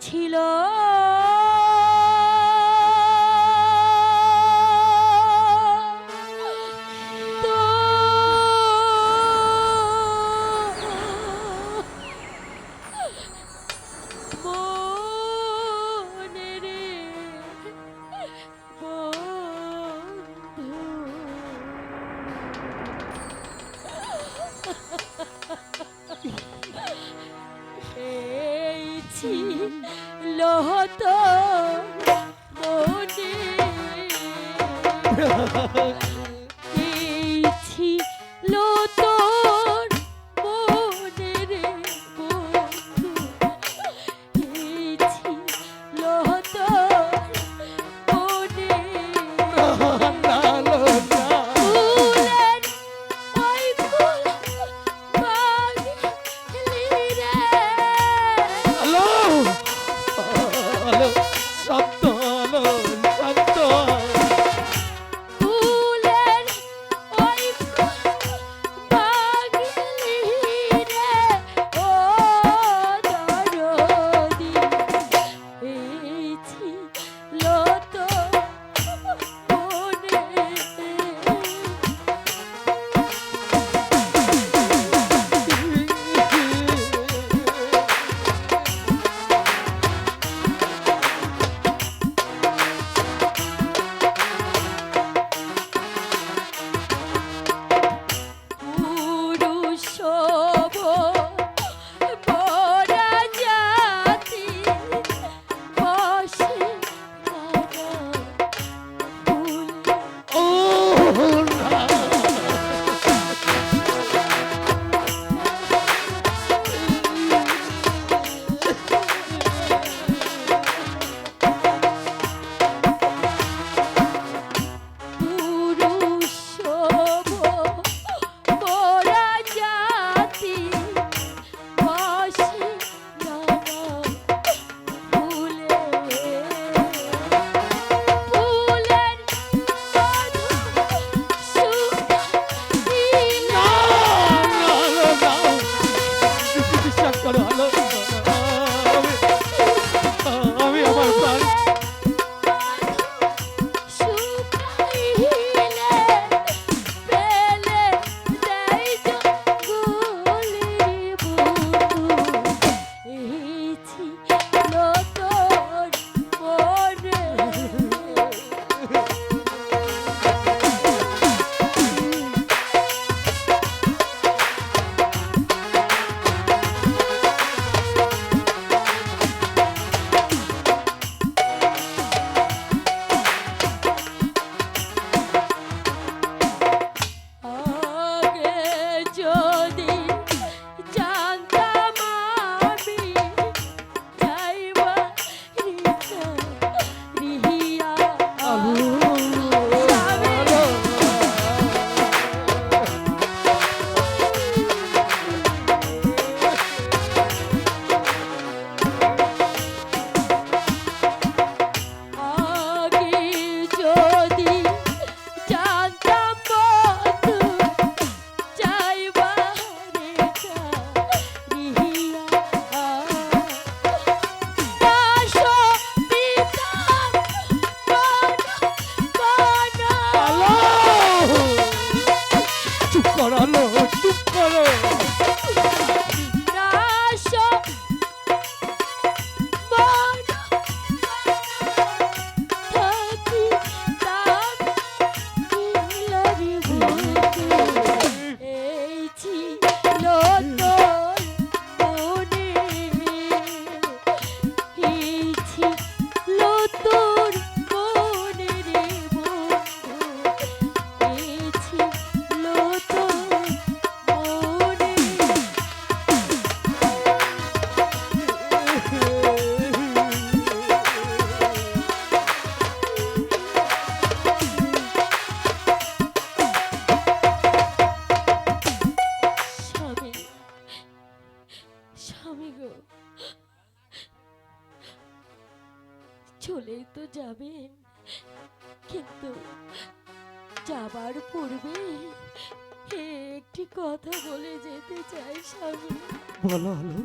ছিল ছিল তো মনে। স্বামী গো। চলেই তো যাবেন, কিন্তু যাবার পূর্বে একটি কথা বলে যেতে চাই স্বামী। বলো আলো।